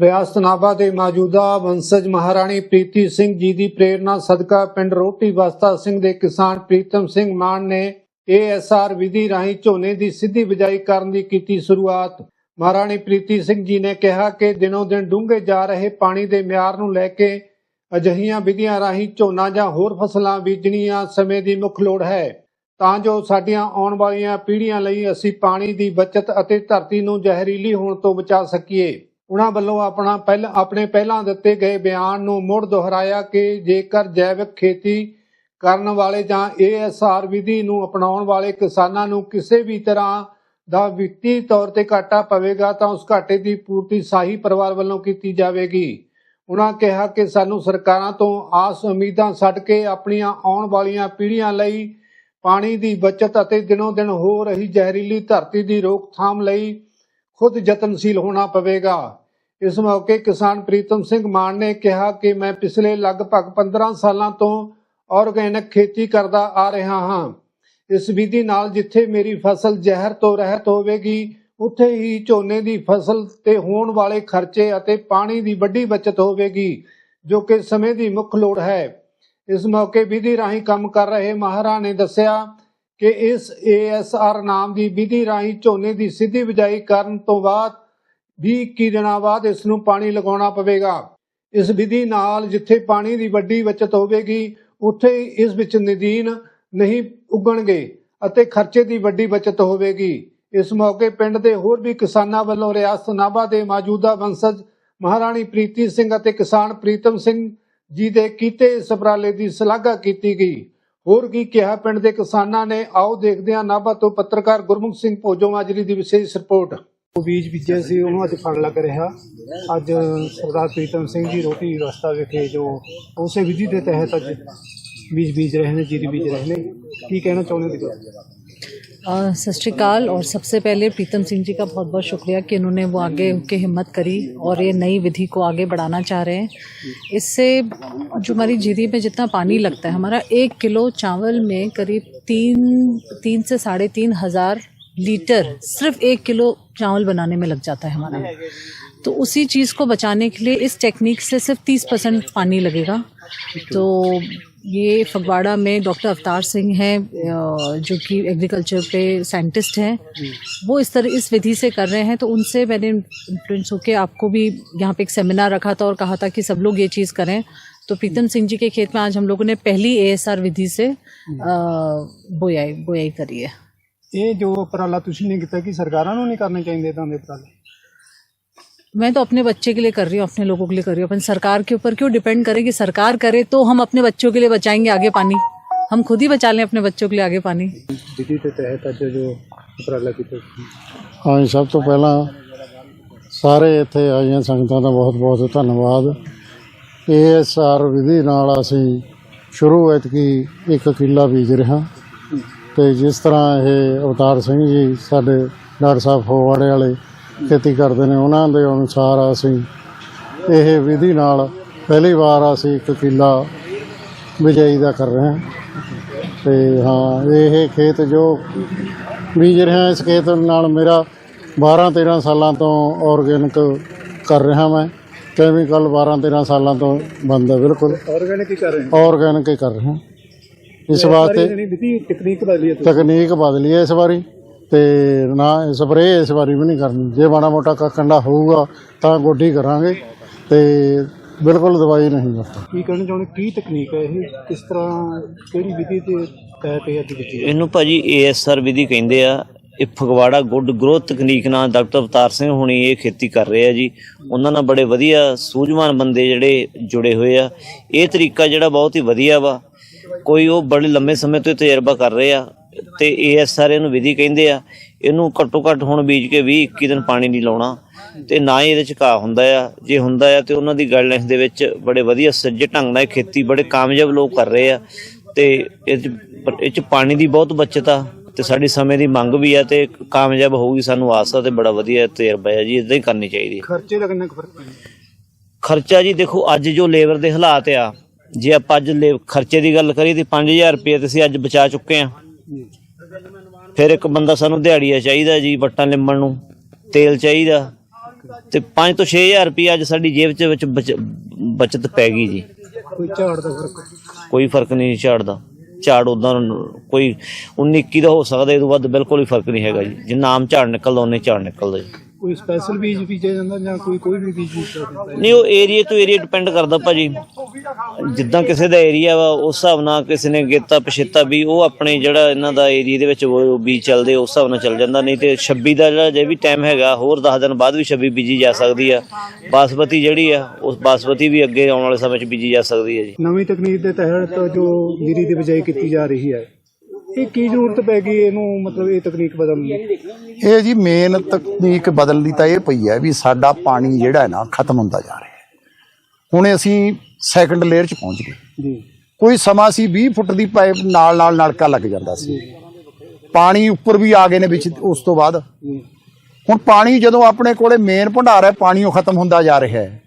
ਰਿਆਸਤ ਨਾਭਾ ਦੇ ਮੌਜੂਦਾ ਵੰਸਜ ਮਹਾਰਾਣੀ ਪ੍ਰੀਤੀ ਸਿੰਘ ਜੀ ਦੀ ਪ੍ਰੇਰਣਾ ਸਦਕਾ ਪਿੰਡ ਰੋਟੀ ਬਸਤਾ ਸਿੰਘ ਦੇ ਕਿਸਾਨ ਪ੍ਰੀਤਮ ਸਿੰਘ ਮਾਨ ਨੇ ਏਐਸਆਰ ਵਿਧੀ ਰਾਹੀਂ ਝੋਨੇ ਦੀ ਸਿੱਧੀ ਬਿਜਾਈ ਕਰਨ ਦੀ ਕੀਤੀ ਸ਼ੁਰੂਆਤ। ਮਹਾਰਾਣੀ ਪ੍ਰੀਤੀ ਸਿੰਘ ਜੀ ਨੇ ਕਿਹਾ ਕਿ ਦਿਨੋਂ ਦਿਨ ਡੂੰਘੇ ਜਾ ਰਹੇ ਪਾਣੀ ਦੇ ਮਿਆਰ ਨੂੰ ਲੈ ਕੇ ਅਜਿਹੀਆਂ ਵਿਧੀਆਂ ਰਾਹੀਂ ਝੋਨਾ ਜਾਂ ਹੋਰ ਫਸਲਾਂ ਬੀਜਣੀਆਂ ਸਮੇਂ ਦੀ ਮੁੱਖ ਲੋੜ ਹੈ। ਤਾਂ ਜੋ ਸਾਡੀਆਂ ਆਉਣ ਵਾਲੀਆਂ ਪੀੜ੍ਹੀਆਂ ਲਈ ਅਸੀਂ ਪਾਣੀ ਦੀ ਬਚਤ ਅਤੇ ਧਰਤੀ ਨੂੰ ਜ਼ਹਿਰੀਲੀ ਹੋਣ ਤੋਂ ਬਚਾ ਸਕੀਏ। ਉਹਨਾਂ ਵੱਲੋਂ ਆਪਣਾ ਪਹਿਲ, ਆਪਣੇ ਪਹਿਲਾਂ ਦਿੱਤੇ ਗਏ ਬਿਆਨ ਨੂੰ ਮੁੜ ਦੁਹਰਾਇਆ ਕਿ ਜੇਕਰ ਜੈਵਿਕ ਖੇਤੀ ਕਰਨ ਵਾਲੇ ਜਾਂ ਏਐਸਆਰ ਵਿਧੀ ਨੂੰ ਅਪਣਾਉਣ ਵਾਲੇ ਕਿਸਾਨਾਂ ਨੂੰ ਕਿਸੇ ਵੀ ਤਰ੍ਹਾਂ ਦਾ ਵਿੱਤੀ ਤੌਰ ਤੇ ਘਾਟਾ ਪਵੇਗਾ ਤਾਂ ਉਸ ਘਾਟੇ ਦੀ ਪੂਰਤੀ ਸਾਹੀ ਪਰਿਵਾਰ ਵੱਲੋਂ ਕੀਤੀ ਜਾਵੇਗੀ। ਉਹਨਾਂ ਕਿਹਾ ਕਿ ਸਾਨੂੰ ਸਰਕਾਰਾਂ ਤੋਂ ਆਸ ਉਮੀਦਾਂ ਛੱਡ ਕੇ ਆਪਣੀਆਂ ਆਉਣ ਵਾਲੀਆਂ ਪੀੜ੍ਹੀਆਂ ਲਈ ਪਾਣੀ ਦੀ ਬਚਤ ਅਤੇ ਦਿਨੋਂ ਦਿਨ ਹੋ ਰਹੀ ਜ਼ਹਿਰੀਲੀ ਧਰਤੀ ਦੀ ਰੋਕਥਾਮ ਲਈ ਖੁਦ ਯਤਨਸ਼ੀਲ ਹੋਣਾ ਪਵੇਗਾ। ਇਸ ਮੌਕੇ ਕਿਸਾਨ ਪ੍ਰੀਤਮ ਸਿੰਘ ਮਾਨ ਨੇ ਕਿਹਾ ਕਿ ਮੈਂ ਪਿਛਲੇ ਲਗਭਗ 15 ਸਾਲਾਂ ਤੋਂ ਆਰਗੈਨਿਕ ਖੇਤੀ ਕਰਦਾ ਆ ਰਿਹਾ ਹਾਂ। ਇਸ ਵਿਧੀ ਨਾਲ ਜਿੱਥੇ ਮੇਰੀ ਫਸਲ ਜ਼ਹਿਰ ਤੋਂ ਰਹਿਤ ਹੋਵੇਗੀ, ਉੱਥੇ ਹੀ ਝੋਨੇ ਦੀ ਫਸਲ ਤੇ ਹੋਣ ਵਾਲੇ ਖਰਚੇ ਅਤੇ ਪਾਣੀ ਦੀ ਵੱਡੀ ਬਚਤ ਹੋਵੇਗੀ, ਜੋ ਕਿ ਸਮੇਂ ਦੀ ਮੁੱਖ ਲੋੜ ਹੈ। ਇਸ ਮੌਕੇ ਵਿਧੀ ਰਾਹੀਂ ਕੰਮ ਕਰ ਰਹੇ ਮਾਹਰਾਂ ਨੇ ਦੱਸਿਆ ਕਿ ਇਸ ਏਐਸਆਰ ਨਾਮ ਦੀ ਵਿਧੀ ਰਾਹੀਂ ਝੋਨੇ ਦੀ ਸਿੱਧੀ ਬਿਜਾਈ ਕਰਨ ਤੋਂ ਬਾਅਦ 20 ਦਿਨਾਂ ਬਾਅਦ ਇਸ ਨੂੰ ਪਾਣੀ ਲਗਾਉਣਾ ਪਵੇਗਾ। ਇਸ ਵਿਧੀ ਨਾਲ ਜਿੱਥੇ ਪਾਣੀ ਦੀ ਵੱਡੀ ਬਚਤ ਹੋਵੇਗੀ, ਉੱਥੇ ਇਸ ਵਿੱਚ ਨਦੀਨ ਨਹੀਂ ਉਗਣਗੇ ਅਤੇ ਖਰਚੇ ਦੀ ਵੱਡੀ ਬਚਤ ਹੋਵੇਗੀ। ਇਸ ਮੌਕੇ ਪਿੰਡ ਦੇ ਹੋਰ ਵੀ ਕਿਸਾਨਾਂ ਵੱਲੋਂ ਰਿਆਸਤ ਨਾਭਾ ਦੇ ਮੌਜੂਦਾ ਵੰਸਜ ਮਹਾਰਾਣੀ ਪ੍ਰੀਤੀ ਸਿੰਘ ਅਤੇ ਕਿਸਾਨ ਪ੍ਰੀਤਮ ਸਿੰਘ ਜੀ ਦੇ ਕੀਤੇ ਇਸ ਉਪਰਾਲੇ ਦੀ ਸ਼ਲਾਘਾ ਕੀਤੀ ਗਈ। ਹੋਰ ਕੀ ਕਿਹਾ, ਪਿੰਡ ਦੇ ਕਿਸਾਨਾਂ ਨੇ, ਆਓ ਦੇਖਦੇ ਹਾਂ ਨਾਭਾ ਤੋਂ ਪੱਤਰਕਾਰ ਗੁਰਮੁਖ ਸਿੰਘ ਭੋਜੋ ਮਾਜਰੀ ਦੀ ਵਿਸ਼ੇਸ਼ ਰਿਪੋਰਟ। ਉਹ ਬੀਜ ਬੀਜੇ ਸੀ, ਉਹਨੂੰ ਅੱਜ ਫਲ ਲੱਗ ਰਿਹਾ। ਅੱਜ ਸਰਦਾਰ ਪ੍ਰੀਤਮ ਸਿੰਘ ਜੀ ਰੋਟੀ ਰਸਤਾ ਵਿਖੇ ਜੋ ਉਸੇ ਵਿਧੀ ਦੇ ਤਹਿਤ ਅੱਜ ਬੀਜ ਬੀਜ ਰਹੇ ਨੇ, ਜੀਰੀ ਬੀਜ ਰਹੇ ਨੇ। ਕੀ ਕਹਿਣਾ ਚਾਹੁੰਦੇ ਹੋ सत श्रीकाल और सबसे पहले प्रीतम सिंह जी का बहुत बहुत शुक्रिया कि उन्होंने वो आगे के हिम्मत करी और ये नई विधि को आगे बढ़ाना चाह रहे हैं। इससे जो हमारी जीरी में जितना पानी लगता है, हमारा एक किलो चावल में करीब तीन तीन से साढ़े तीन हज़ार लीटर सिर्फ़ एक किलो चावल बनाने में लग जाता है हमारा। तो उसी चीज़ को बचाने के लिए इस टेक्निक से सिर्फ़ तीस परसेंट पानी लगेगा। तो ये फगवाड़ा में डॉक्टर अवतार सिंह हैं अ, जो कि एग्रीकल्चर पे साइंटिस्ट हैं वो इस तरह इस विधि से कर रहे हैं तो उनसे मैंने इन्फ्लुएंस होकर आपको भी यहाँ पे एक सेमिनार रखा था और कहा था कि सब लोग ये चीज़ करें तो प्रीतम सिंह जी के खेत में आज हम लोगों ने पहली एएसआर विधि से अ, बोयाई बोयाई करी है ਇਹ ਜੋ ਉਪਰਾਲਾ ਤੁਸੀਂ ਨੇ ਕੀਤਾ ਕਿ ਸਰਕਾਰਾਂ ਨੂੰ ਨਹੀਂ ਕਰਨੇ ਚਾਹੀਦੇ ਇਦਾਂ ਦੇ ਉਪਰਾਲੇ मैं तो अपने बच्चे के लिए कर रही हूँ अपने लोगों के लिए कर रही हूँ अपन सरकार के ऊपर क्यों डिपेंड करें कि सरकार करे तो हम अपने बच्चों के लिए बचाएंगे आगे पानी हम खुद ही बचा लें अपने बच्चों के लिए आगे पानी ਵਿਧੀ ਦੇ ਤਹਿਤ ਅੱਜ ਜੋ ਉਪਰਾਲਾ ਕੀਤਾ ਤੁਸੀਂ। ਹਾਂਜੀ ਸਭ ਤੋਂ ਪਹਿਲਾਂ ਸਾਰੇ ਇੱਥੇ ਆਈਆਂ ਸੰਗਤਾਂ ਦਾ ਬਹੁਤ ਬਹੁਤ ਧੰਨਵਾਦ ਏਐਸਆਰ ਵਿਧੀ ਨਾਲ ਅਸੀਂ ਸ਼ੁਰੂ ਐਤਕੀ ਇੱਕ ਕਿੱਲਾ ਬੀਜ ਰਿਹਾ ਤੇ ਜਿਸ ਤਰ੍ਹਾਂ ਇਹ ਅਵਤਾਰ ਸਿੰਘ ਜੀ ਸਾਡੇ ਡਾਕਟਰ ਸਾਹਿਬ ਫੋਵਾੜੇ ਵਾਲੇ ਖੇਤੀ ਕਰਦੇ ਨੇ ਉਹਨਾਂ ਦੇ ਅਨੁਸਾਰ ਅਸੀਂ ਇਹ ਵਿਧੀ ਨਾਲ ਪਹਿਲੀ ਵਾਰ ਅਸੀਂ ਇੱਕ ਕਿੱਲਾ ਬਿਜਾਈ ਦਾ ਕਰ ਰਹੇ ਹਾਂ। ਤੇ ਹਾਂ ਇਹ ਖੇਤ ਜੋ ਬੀਜ ਰਿਹਾ ਇਸ ਖੇਤ ਨਾਲ ਮੇਰਾ 12 13 ਸਾਲਾਂ ਤੋਂ ਆਰਗੈਨਿਕ ਕਰ ਰਿਹਾ ਮੈਂ ਕੈਮੀਕਲ 12 13 ਸਾਲਾਂ ਤੋਂ ਬੰਦ ਹੈ ਬਿਲਕੁਲ। ਆਰਗੈਨਿਕ ਹੀ ਕਰ ਰਹੇ ਹੋ। ਆਰਗੈਨਿਕ ਹੀ ਕਰ ਰਿਹਾ ਇਸ ਵਾਸਤੇ ਹੈ ਤਕਨੀਕ ਬਦਲੀ ਹੈ ਇਸ ਵਾਰੀ। ਤੇ ਨਾ ਸਪਰੇਅ ਇਸ ਵਾਰੀ ਵੀ ਨਹੀਂ ਕਰਨੀ। ਜੇ ਮਾੜਾ ਮੋਟਾ ਕ- ਕੰਡਾ ਹੋਊਗਾ ਤਾਂ ਗੋਡੀ ਕਰਾਂਗੇ ਤੇ ਬਿਲਕੁਲ ਦਵਾਈ ਨਹੀਂ ਵਰਤਣੀ। ਕੀ ਕਹਿਣਾ ਚਾਹੁੰਦੇ? ਕੀ ਤਕਨੀਕ ਹੈ ਇਹ? ਕਿਸ ਤਰ੍ਹਾਂ ਕਿਹੜੀ ਵਿਧੀ ਦੇ ਤਹਿਤ ਇਹ ਹੈ? ਇਹਨੂੰ ਭਾਜੀ ਏਐਸਆਰ ਵਿਧੀ ਕਹਿੰਦੇ ਆ। ਇਹ ਫਗਵਾੜਾ ਗੁੱਡ ਗਰੋਥ ਤਕਨੀਕ ਨਾਲ ਡਾਕਟਰ ਅਵਤਾਰ ਸਿੰਘ ਹੁਣੀ ਇਹ ਖੇਤੀ ਕਰ ਰਹੇ ਆ ਜੀ। ਉਹਨਾਂ ਨਾਲ ਬੜੇ ਵਧੀਆ ਸੂਝਵਾਨ ਬੰਦੇ ਜਿਹੜੇ ਜੁੜੇ ਹੋਏ ਆ। ਇਹ ਤਰੀਕਾ ਜਿਹੜਾ ਬਹੁਤ ਹੀ ਵਧੀਆ ਵਾ। ਕੋਈ ਉਹ ਬੜੇ ਲੰਮੇ ਸਮੇਂ ਤੋਂ ਤਜਰਬਾ ਕਰ ਰਹੇ ਆ। ਤੇ ਏਐਸਆਰ ਇਹਨੂੰ ਵਿਧੀ ਕਹਿੰਦੇ ਆ ਇਹਨੂੰ ਘੱਟੋ ਘੱਟ ਹੁਣ ਬੀਜ ਕੇ 20 21 ਦਿਨ ਪਾਣੀ ਨਹੀਂ ਲਾਉਣਾ। ਤੇ ਨਾ ਹੀ ਇਹਦੇ ਚ ਘਾਹ ਹੁੰਦਾ ਆ। ਜੇ ਹੁੰਦਾ ਆ ਤੇ ਉਹਨਾਂ ਦੀ ਗਾਈਡਲਾਈਨਸ ਦੇ ਵਿੱਚ ਬੜੇ ਵਧੀਆ ਸੱਜੇ ਢੰਗ ਨਾਲ ਖੇਤੀ ਬੜੇ ਕਾਮਯਾਬ ਲੋਕ ਕਰ ਰਹੇ ਆ। ਤੇ ਇਹ ਚ ਇਹ ਚ ਪਾਣੀ ਦੀ ਬਹੁਤ ਬਚਤ ਆ। ਤੇ ਸਾਡੀ ਸਮੇਂ ਦੀ ਮੰਗ ਵੀ ਆ ਤੇ ਕਾਮਯਾਬ ਹੋਊਗੀ ਸਾਨੂੰ ਆਸ ਆ ਤੇ ਬੜਾ ਵਧੀਆ ਤਜਰਬਾ ਹੈ ਜੀ ਇਦਾਂ ਹੀ ਕਰਨੀ ਚਾਹੀਦੀ ਹੈ ਖਰਚੇ ਦਾ ਕਿੰਨਾ ਕੁ ਫ਼ਰਕ ਪੈਂਦਾ? ਖਰਚਾ ਜੀ ਦੇਖੋ ਅੱਜ ਜੋ ਲੇਬਰ ਦੇ ਹਾਲਾਤ ਆ ਜੇ ਆਪਾਂ ਅੱਜ ਲੇ- ਖਰਚੇ ਦੀ ਗੱਲ ਕਰੀਏ ਤੇ 5000 ਰੁਪਏ ਤੇ ਅਸੀਂ ਅੱਜ ਬਚਾ ਚੁੱਕੇ ਆ। ਫਿਰ ਇੱਕ ਬੰਦਾ ਸਾਨੂੰ ਦਿਹਾੜੀਆ ਚਾਹੀਦਾ ਜੀ ਵੱਟਾਂ ਲਿੰਮਣ ਨੂੰ ਤੇਲ ਚਾਹੀਦਾ। ਤੇ 5 ਤੋਂ 6000 ਰੁਪਏ ਅੱਜ ਸਾਡੀ ਜੇਬ 'ਚ ਵਿੱਚ ਬਚ- ਬਚਤ ਪੈ ਗਈ ਜੀ। ਕੋਈ ਝਾੜ ਦਾ ਫ਼ਰਕ? ਕੋਈ ਫ਼ਰਕ ਨਹੀਂ ਝਾੜ ਦਾ। ਝਾੜ ਉਦਾਂ ਕੋਈ 19 21 ਦਾ ਹੋ ਸਕਦਾ ਇਹ ਤੋਂ ਵੱਧ ਬਿਲਕੁਲ ਹੀ ਫ਼ਰਕ ਨਹੀਂ ਹੈਗਾ ਜੀ। ਜਿੰਨਾ ਆਮ ਝਾੜ ਨਿਕਲਦਾ ਉਹਨੇ ਝਾੜ ਨਿਕਲਦਾ ਜੀ। ਕੋਈ ਸਪੈਸ਼ਲ ਬੀਜ ਬੀਜਿਆ ਜਾਂਦਾ ਜਾਂ ਕੋਈ ਕੋਈ ਵੀ ਬੀਜ ਬੀਜਿਆ ਜਾਂਦਾ? ਨਹੀਂ ਉਹ ਏਰੀਆ ਤੋਂ ਏਰੀਆ ਡਿਪੈਂਡ ਕਰਦਾ ਭਾਜੀ। ਜਿੱਦਾਂ ਕਿਸੇ ਦਾ ਏਰੀਆ ਵਾ ਉਸ ਹਿਸਾਬ ਨਾਲ ਕਿਸੇ ਨੇ ਗੇਤਾ ਪਛੇਤਾ ਵੀ ਉਹ ਆਪਣੇ ਜਿਹੜਾ ਇਹਨਾਂ ਦਾ ਏਰੀਆ ਦੇ ਵਿੱਚ ਉਹ ਬੀਜ ਚੱਲਦੇ ਉਸ ਹਿਸਾਬ ਨਾਲ ਚੱਲ ਜਾਂਦਾ। ਨਹੀਂ ਤੇ 26 ਦਾ ਜਿਹੜਾ ਜੇ ਵੀ ਟਾਈਮ ਹੈਗਾ ਹੋਰ 10 ਦਿਨ ਬਾਅਦ ਵੀ 26 ਬੀਜੀ ਜਾ ਸਕਦੀ ਆ। ਬਾਸਮਤੀ ਜਿਹੜੀ ਆ ਉਸ ਬਾਸਮਤੀ ਵੀ ਅੱਗੇ ਆਉਣ ਵਾਲੇ ਸਮੇਂ 'ਚ ਬੀਜੀ ਜਾ ਸਕਦੀ ਹੈ ਜੀ। ਨਵੀਂ ਤਕਨੀਕ ਦੇ ਤਹਿਤ ਜੋ ਜੀਰੀ ਦੀ ਬਿਜਾਈ ਕੀਤੀ ਜਾ ਰਹੀ ਹੈ ਇਹ ਕੀ ਜ਼ਰੂਰਤ ਪੈ ਗਈ ਇਹਨੂੰ ਮਤਲਬ ਇਹ ਤਕਨੀਕ ਬਦਲਣ ਦੀ? ਇਹ ਜੀ ਮੇਨ ਤਕਨੀਕ ਬਦਲਣ ਦੀ ਤਾਂ ਇਹ ਪਈ ਹੈ ਵੀ ਸਾਡਾ ਪਾਣੀ ਜਿਹੜਾ ਹੈ ਨਾ ਖਤਮ ਹੁੰਦਾ ਜਾ ਰਿਹਾ ਹੈ। ਹੁਣ ਅਸੀਂ ਸੈਕੰਡ ਲੇਅਰ 'ਚ ਪਹੁੰਚ ਗਏ। ਜੀ। ਕੋਈ ਸਮਾਂ ਸੀ 20 ਫੁੱਟ ਦੀ ਪਾਈਪ ਨਾਲ ਨਾਲ ਨਲਕਾ ਲੱਗ ਜਾਂਦਾ ਸੀ। ਪਾਣੀ ਉੱਪਰ ਵੀ ਆ ਗਏ ਨੇ ਵਿੱਚ ਉਸ ਤੋਂ ਬਾਅਦ। ਹੁਣ ਪਾਣੀ ਜਦੋਂ ਆਪਣੇ ਕੋਲੇ ਮੇਨ ਭੰਡਾਰ ਹੈ ਪਾਣੀ ਉਹ ਖਤਮ ਹੁੰਦਾ ਜਾ ਰਿਹਾ ਹੈ।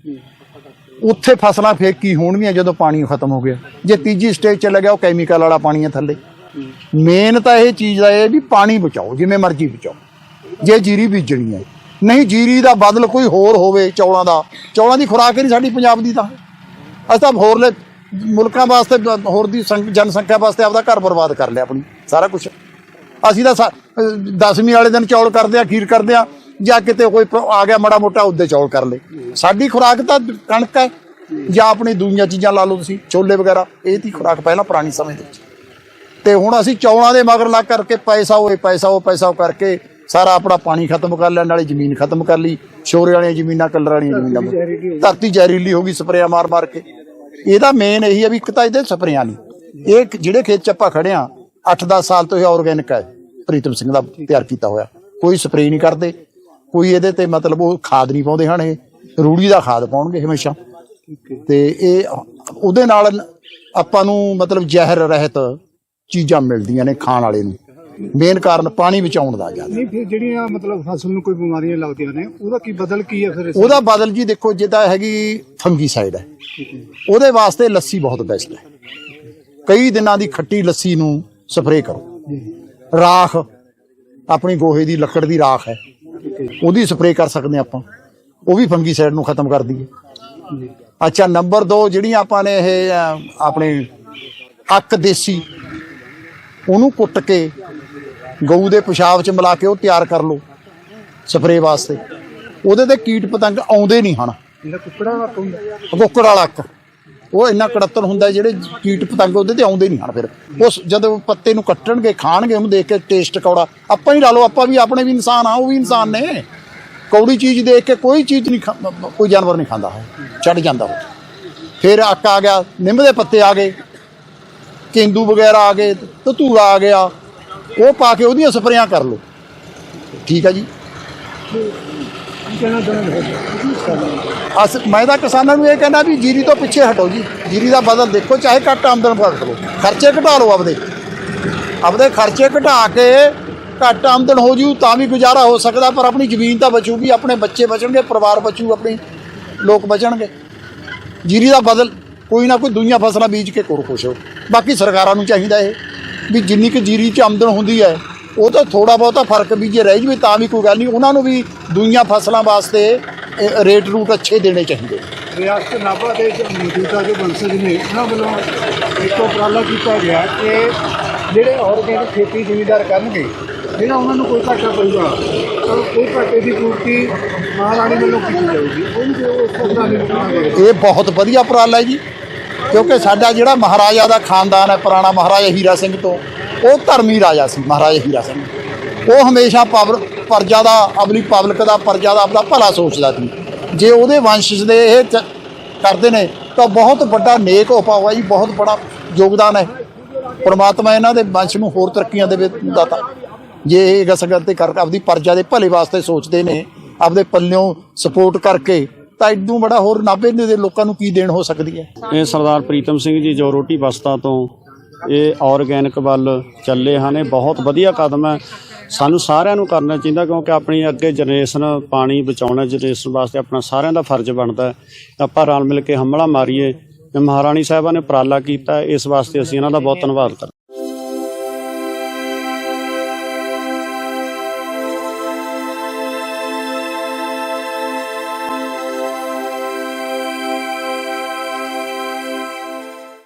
ਉੱਥੇ ਫਸਲਾਂ ਫੇਰ ਕੀ ਹੋਣਗੀਆਂ ਜਦੋਂ ਪਾਣੀ ਖਤਮ ਹੋ ਗਿਆ? ਜੇ ਤੀਜੀ ਸਟੇਜ ਚਲਾ ਗਿਆ ਉਹ ਕੈਮੀਕਲ ਵਾਲਾ ਪਾਣੀ ਹੈ ਥੱਲੇ। ਮੇਨ ਤਾਂ ਇਹ ਚੀਜ਼ ਦਾ ਇਹ ਵੀ ਪਾਣੀ ਬਚਾਓ, ਜਿਵੇਂ ਮਰਜ਼ੀ ਬਚਾਓ। ਜੇ ਜੀਰੀ ਬੀਜਣੀ ਹੈ। ਨਹੀਂ, ਜੀਰੀ ਦਾ ਬਦਲ ਕੋਈ ਹੋਰ ਹੋਵੇ ਚੌਲਾਂ ਦਾ। ਚੌਲਾਂ ਦੀ ਖੁਰਾਕ ਹੀ ਨਹੀਂ ਸਾਡੀ ਪੰਜਾਬ ਦੀ ਤਾਂ। ਅਸੀਂ ਤਾਂ ਹੋਰਲੇ ਮੁਲਕਾਂ ਵਾਸਤੇ, ਹੋਰ ਦੀ ਸੰਖ- ਜਨਸੰਖਿਆ ਵਾਸਤੇ ਆਪਦਾ ਘਰ ਬਰਬਾਦ ਕਰ ਲਿਆ ਆਪਣੀ, ਸਾਰਾ ਕੁਝ ਅਸੀਂ ਤਾਂ ਸਾ- ਦਸਵੀਂ ਵਾਲੇ ਦਿਨ ਚੌਲ ਕਰਦੇ ਆ, ਖੀਰ ਕਰਦੇ ਆ, ਜਾਂ ਕਿਤੇ ਕੋਈ ਆ ਗਿਆ ਮੜਾ ਮੋਟਾ ਉੱਦੇ ਚੌਲ ਕਰ ਲੇ ਸਾਡੀ ਖੁਰਾਕ ਤਾਂ ਕਣਕ ਹੈ। ਜਾਂ ਆਪਣੀ ਦੂਜੀਆਂ ਚੀਜ਼ਾਂ ਲਾ ਲਓ ਤੁਸੀਂ, ਛੋਲੇ ਵਗੈਰਾ, ਇਹ ਦੀ ਖੁਰਾਕ ਪਹਿਲਾਂ ਪੁਰਾਣੀ ਸਮੇਂ ਦੇ ਵਿੱਚ। ਤੇ ਹੁਣ ਅਸੀਂ ਚੌਲਾਂ ਦੇ ਮਗਰ ਲੱਗ ਕਰਕੇ ਪੈਸਾ ਹੋਏ ਪੈਸਾ ਉਹ ਪੈਸਾ ਕਰਕੇ ਸਾਰਾ ਆਪਣਾ ਪਾਣੀ ਖਤਮ ਕਰ ਲਿਆ ਨਾਲੇ ਜ਼ਮੀਨ ਖਤਮ ਕਰ ਲਈ ਸ਼ੋਰੇ ਵਾਲੀਆਂ ਜ਼ਮੀਨਾਂ ਕਲਰ ਵਾਲੀਆਂ ਜ਼ਮੀਨਾਂ। ਧਰਤੀ ਜ਼ਹਿਰੀਲੀ ਹੋ ਗਈ ਸਪਰੇਆਂ ਮਾਰ ਮਾਰ ਕੇ। ਇਹਦਾ ਮੇਨ ਇਹੀ ਹੈ ਵੀ ਇੱਕ ਤਾਂ ਇਹਦੇ ਸਪਰੇਆਂ ਨਹੀਂ ਇਹ ਜਿਹੜੇ ਖੇਤ ਚ ਆਪਾਂ ਖੜੇ ਆ 8-10 ਸਾਲ ਤੋਂ ਇਹ ਆਰਗੈਨਿਕ ਹੈ ਪ੍ਰੀਤਮ ਸਿੰਘ ਦਾ ਤਿਆਰ ਕੀਤਾ ਹੋਇਆ। ਕੋਈ ਸਪਰੇਅ ਨਹੀਂ ਕਰਦੇ ਕੋਈ ਇਹਦੇ ਤੇ ਮਤਲਬ ਉਹ ਖਾਦ ਨਹੀਂ ਪਾਉਂਦੇ ਹਨ ਇਹ ਰੂੜੀ ਦਾ ਖਾਦ ਪਾਉਣਗੇ ਹਮੇਸ਼ਾ। ਤੇ ਇਹ ਉਹਦੇ ਨਾਲ ਆਪਾਂ ਨੂੰ ਮਤਲਬ ਜ਼ਹਿਰ ਰਹਿਤ ਚੀਜ਼ਾਂ ਮਿਲਦੀਆਂ ਨੇ ਖਾਣ ਵਾਲੇ ਨੂੰ। ਮੇਨ ਕਾਰਨ ਪਾਣੀ ਬਚਾਉਣ ਦਾ ਜ਼ਿਆਦਾ। ਨਹੀਂ ਫਿਰ ਜਿਹੜੀਆਂ ਮਤਲਬ ਫਸਲ ਨੂੰ ਕੋਈ ਬਿਮਾਰੀਆਂ ਲੱਗਦੀਆਂ ਨੇ ਉਹਦਾ ਕੀ ਬਦਲ ਕੀ ਹੈ ਫਿਰ ਇਸ- ਉਹਦਾ ਬਦਲ ਜੀ ਦੇਖੋ ਜਿੱਦਾਂ ਹੈਗੀ ਫੰਗੀਸਾਈਡ ਹੈ। ਉਹਦੇ ਵਾਸਤੇ ਲੱਸੀ ਬਹੁਤ ਬੈਸਟ ਹੈ। ਕਈ ਦਿਨਾਂ ਦੀ ਖੱਟੀ ਲੱਸੀ ਨੂੰ ਸਪਰੇਅ ਕਰੋ। ਰਾਖ ਆਪਣੀ ਗੋਹੇ ਦੀ ਲੱਕੜ ਦੀ ਰਾਖ ਹੈ। ਉਹਦੀ ਸਪਰੇਅ ਕਰ ਸਕਦੇ ਹਾਂ ਆਪਾਂ। ਉਹ ਵੀ ਫੰਗੀਸਾਈਡ ਨੂੰ ਖਤਮ ਕਰਦੀ ਹੈ ਅੱਛਾ ਨੰਬਰ 2 ਜਿਹੜੀਆਂ ਆਪਾਂ ਨੇ ਇਹ ਅਹ, ਆਪਣੇ ਅੱਕ ਦੇਸੀ ਉਹਨੂੰ ਕੁੱਟ ਕੇ ਗਊ ਦੇ ਪਿਸ਼ਾਬ 'ਚ ਮਿਲਾ ਕੇ ਉਹ ਤਿਆਰ ਕਰ ਲਓ ਸਪਰੇਅ ਵਾਸਤੇ। ਉਹਦੇ ਤੇ ਕੀਟ ਪਤੰਗ ਆਉਂਦੇ ਨਹੀਂ ਹਨ। ਜਿਹੜਾ ਕੁੱਕੜਾ ਦਾ ਹੁੰਦਾ? ਕੁੱਕੜ ਵਾਲਾ ਉਹ ਇੰਨਾ ਕੜੱਤਰ ਹੁੰਦਾ ਜਿਹੜੇ ਕੀਟ ਪਤੰਗ ਉਹਦੇ ਤੇ ਆਉਂਦੇ ਨਹੀਂ ਹਨ ਫਿਰ। ਉਸ ਜਦੋਂ ਪੱਤੇ ਨੂੰ ਕੱਟਣਗੇ ਖਾਣਗੇ ਉਹਨੂੰ ਦੇਖ ਕੇ ਟੇਸਟ ਕੌੜਾ। ਆਪਾਂ ਹੀ ਲਾ ਲਓ ਆਪਾਂ ਵੀ ਆਪਣੇ ਵੀ ਇਨਸਾਨ ਆ ਉਹ ਵੀ ਇਨਸਾਨ ਨੇ। ਕੌੜੀ ਚੀਜ਼ ਦੇਖ ਕੇ ਕੋਈ ਚੀਜ਼ ਨਹੀਂ ਕੋਈ ਜਾਨਵਰ ਨਹੀਂ ਖਾਂਦਾ। ਚੜ ਜਾਂਦਾ ਉਹ। ਫਿਰ ਅੱਕ ਆ ਗਿਆ ਨਿੰਮ ਦੇ ਪੱਤੇ ਆ ਗਏ। ਕੇਂਦੂ ਵਗੈਰਾ ਆ ਗਏ ਧਤੂਰਾ ਆ ਗਿਆ। ਉਹ ਪਾ ਕੇ ਉਹਦੀਆਂ ਸਪਰੇਆਂ ਕਰ ਲਓ। ਠੀਕ ਆ ਜੀ। ਕੀ ਅਸ, ਮੈਂ ਤਾਂ ਕਿਸਾਨਾਂ ਨੂੰ ਇਹ ਕਹਿੰਦਾ ਵੀ ਜੀਰੀ ਤੋਂ ਪਿੱਛੇ ਹਟੋ ਜੀ। ਜੀਰੀ ਦਾ ਬਦਲ ਦੇਖੋ, ਚਾਹੇ ਘੱਟ ਆਮਦਨ ਘੱਟ ਲਓ। ਖਰਚੇ ਘਟਾ ਲਓ ਆਪਦੇ। ਆਪਦੇ ਖਰਚੇ ਘਟਾ ਕੇ ਘੱਟ ਆਮਦਨ ਹੋ ਜੂ ਤਾਂ ਵੀ ਗੁਜ਼ਾਰਾ ਹੋ ਸਕਦਾ, ਪਰ ਆਪਣੀ ਜ਼ਮੀਨ ਤਾਂ ਬਚੂਗੀ, ਆਪਣੇ ਬੱਚੇ ਬਚਣਗੇ, ਪਰਿਵਾਰ ਬਚੂ, ਆਪਣੇ ਲੋਕ ਬਚਣਗੇ। ਜੀਰੀ ਦਾ ਬਦਲ ਕੋਈ ਨਾ ਕੋਈ ਦੁਨੀਆ ਫਸਲਾਂ ਬੀਜ ਕੇ ਕਰੋ ਖੁਸ਼ ਹੋ। ਬਾਕੀ ਸਰਕਾਰਾਂ ਨੂੰ ਚਾਹੀਦਾ ਇਹ ਵੀ ਜਿੰਨੀ ਕਿ ਜੀਰੀ 'ਚ ਆਮਦਨ ਹੁੰਦੀ ਹੈ, ਉਹ ਤਾਂ ਥੋੜਾ ਬਹੁਤਾ ਫ਼ਰਕ ਵੀ ਜੇ ਰਹਿ ਜਵੇ ਤਾਂ ਵੀ ਕੋਈ ਗੱਲ ਨਹੀਂ, ਉਹਨਾਂ ਨੂੰ ਵੀ ਦੁਨੀਆ ਫਸਲਾਂ ਵਾਸਤੇ ਰੇਟ ਰੂਟ ਅੱਛੇ ਦੇਣੇ ਚਾਹੀਦੇ। ਰਿਆਸਤ ਨਾਭਾ ਦੇ ਮੌਜੂਦਾ ਜੋ ਬੰਸਜ ਨੇ, ਉਹਨਾਂ ਵੱਲੋਂ ਇੱਕ ਉਪਰਾਲਾ ਕੀਤਾ ਗਿਆ ਕਿ ਜਿਹੜੇ ਆਰਗੈਨਿਕ ਖੇਤੀ ਜ਼ਿਮੀਦਾਰ ਕਰਨਗੇ, ਜਿਹੜਾ ਉਹਨਾਂ ਨੂੰ ਕੋਈ ਘਾਟਾ ਪਊਗਾ ਉਹ ਘਾਟੇ ਦੀ ਪੂਰਤੀ ਮਹਾਰਾਣੀ ਵੱਲੋਂ ਕੀਤੀ ਜਾਊਗੀ ਉਹਨੂੰ ਜੋ ਉਸ ਤਰ੍ਹਾਂ ਦੀ ਬਣਾਵਾਂਗੇ ਇਹ ਬਹੁਤ ਵਧੀਆ ਉਪਰਾਲਾ ਹੈ ਜੀ। ਕਿਉਂਕਿ ਸਾਡਾ ਜਿਹੜਾ ਮਹਾਰਾਜਾ ਦਾ ਖਾਨਦਾਨ ਹੈ, ਪੁਰਾਣਾ ਮਹਾਰਾਜਾ ਹੀਰਾ ਸਿੰਘ ਤੋਂ, ਉਹ ਧਰਮੀ ਰਾਜਾ ਸੀ, ਮਹਾਰਾਜਾ ਹੀਰਾ ਸਿੰਘ। ਉਹ ਹਮੇਸ਼ਾ ਪਾਵਰ ਪਰਜਾ ਦਾ, ਆਪਣੀ ਪਬਲਿਕ ਦਾ, ਪਰਜਾ ਦਾ ਆਪਦਾ ਭਲਾ ਸੋਚਦਾ ਸੀ। ਜੇ ਉਹਦੇ ਵੰਸ਼ਜ ਦੇ ਇਹ ਚ- ਕਰਦੇ ਨੇ, ਤਾਂ ਬਹੁਤ ਵੱਡਾ ਨੇਕ ਉਪਾਅ ਹੈ ਜੀ, ਬਹੁਤ ਬੜਾ ਯੋਗਦਾਨ ਹੈ। ਪਰਮਾਤਮਾ ਇਹਨਾਂ ਦੇ ਵੰਸ਼ ਨੂੰ ਹੋਰ ਤਰੱਕੀਆਂ ਦੇਵੇ ਦਾਤਾ। ਜੇ ਇਹ ਗਸਗਤ ਤੇ ਕਰ ਆਪਦੀ ਪਰਜਾ ਦੇ ਭਲੇ ਵਾਸਤੇ ਸੋਚਦੇ ਨੇ, ਆਪਦੇ ਪੱਲਿਓਂ ਸਪੋਰਟ ਕਰਕੇ, ਤਾਂ ਇਦੋਂ ਬੜਾ ਹੋਰ ਨਾਭੇ ਦੇ ਲੋਕਾਂ ਨੂੰ ਕੀ ਦੇਣ ਹੋ ਸਕਦੀ ਹੈ? ਇਹ ਸਰਦਾਰ ਪ੍ਰੀਤਮ ਸਿੰਘ ਜੀ ਜੋ ਰੋਟੀ ਬਸਤਾ ਤੋਂ ਇਹ ਆਰਗੈਨਿਕ ਵੱਲ ਚੱਲੇ ਹਨ, ਇਹ ਬਹੁਤ ਵਧੀਆ ਕਦਮ ਹੈ। ਸਾਨੂੰ ਸਾਰਿਆਂ ਨੂੰ ਕਰਨਾ ਚਾਹੀਦਾ ਕਿਉਂਕਿ ਆਪਣੀ ਅੱਗੇ ਜਨਰੇਸ਼ਨ ਪਾਣੀ ਬਚਾਉਣਾ ਜਨਰੇਸ਼ਨ ਵਾਸਤੇ ਆਪਣਾ ਸਾਰਿਆਂ ਦਾ ਫਰਜ਼ ਬਣਦਾ ਆਪਾਂ ਰਲ ਮਿਲ ਕੇ ਹਮਲਾ ਮਾਰੀਏ। ਮਹਾਰਾਣੀ ਸਾਹਿਬਾਂ ਨੇ ਉਪਰਾਲਾ ਕੀਤਾ, ਇਸ ਵਾਸਤੇ ਅਸੀਂ ਇਹਨਾਂ ਦਾ ਬਹੁਤ ਧੰਨਵਾਦ ਕਰਦੇ